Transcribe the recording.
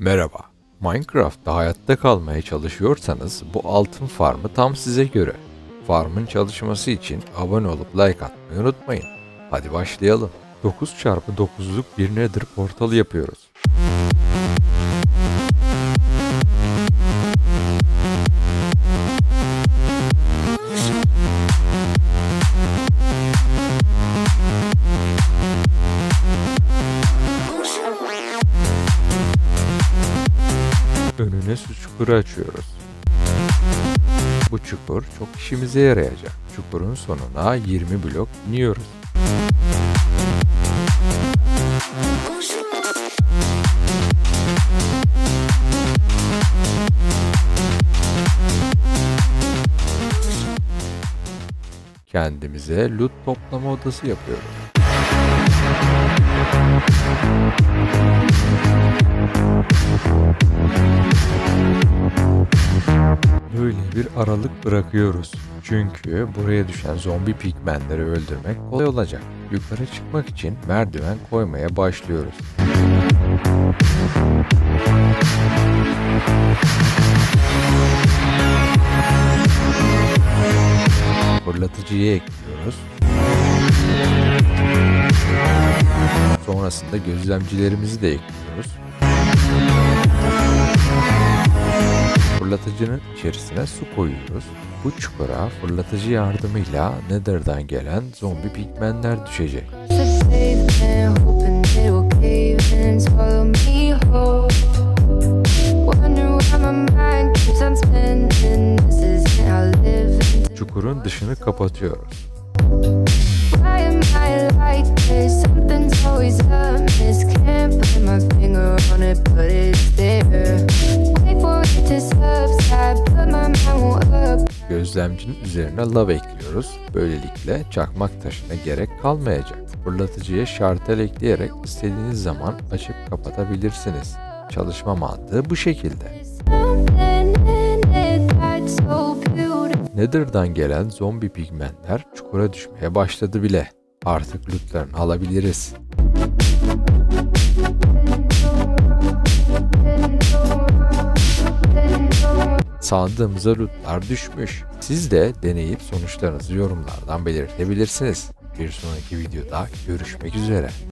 Merhaba. Minecraft'ta hayatta kalmaya çalışıyorsanız bu altın farmı tam size göre. Farmın çalışması için abone olup like atmayı unutmayın. Hadi başlayalım. 9 çarpı 9'luk bir nether portalı yapıyoruz. Önüne su çukuru açıyoruz. Bu çukur çok işimize yarayacak. Çukurun sonuna 20 blok iniyoruz. Kendimize loot toplama odası yapıyoruz. Böyle bir aralık bırakıyoruz. Çünkü buraya düşen zombi pigmenleri öldürmek kolay olacak. Yukarı çıkmak için merdiven koymaya başlıyoruz. Fırlatıcıyı ekliyoruz. Sonrasında gözlemcilerimizi de ekliyoruz. Fırlatıcının içerisine su koyuyoruz. Bu çukura fırlatıcı yardımıyla Nether'dan gelen zombi pigmenler düşecek. Çukurun dışını kapatıyoruz. Why am I like this? Something's always Gözlemcinin üzerine lav ekliyoruz. Böylelikle çakmak taşına gerek kalmayacak. Fırlatıcıya şartel ekleyerek istediğiniz zaman açıp kapatabilirsiniz. Çalışma mantığı bu şekilde. Nether'dan gelen zombi pigmentler çukura düşmeye başladı bile. Artık lootlarını alabiliriz. Sandığımıza lootlar düşmüş. Siz de deneyip sonuçlarınızı yorumlardan belirtebilirsiniz. Bir sonraki videoda görüşmek üzere.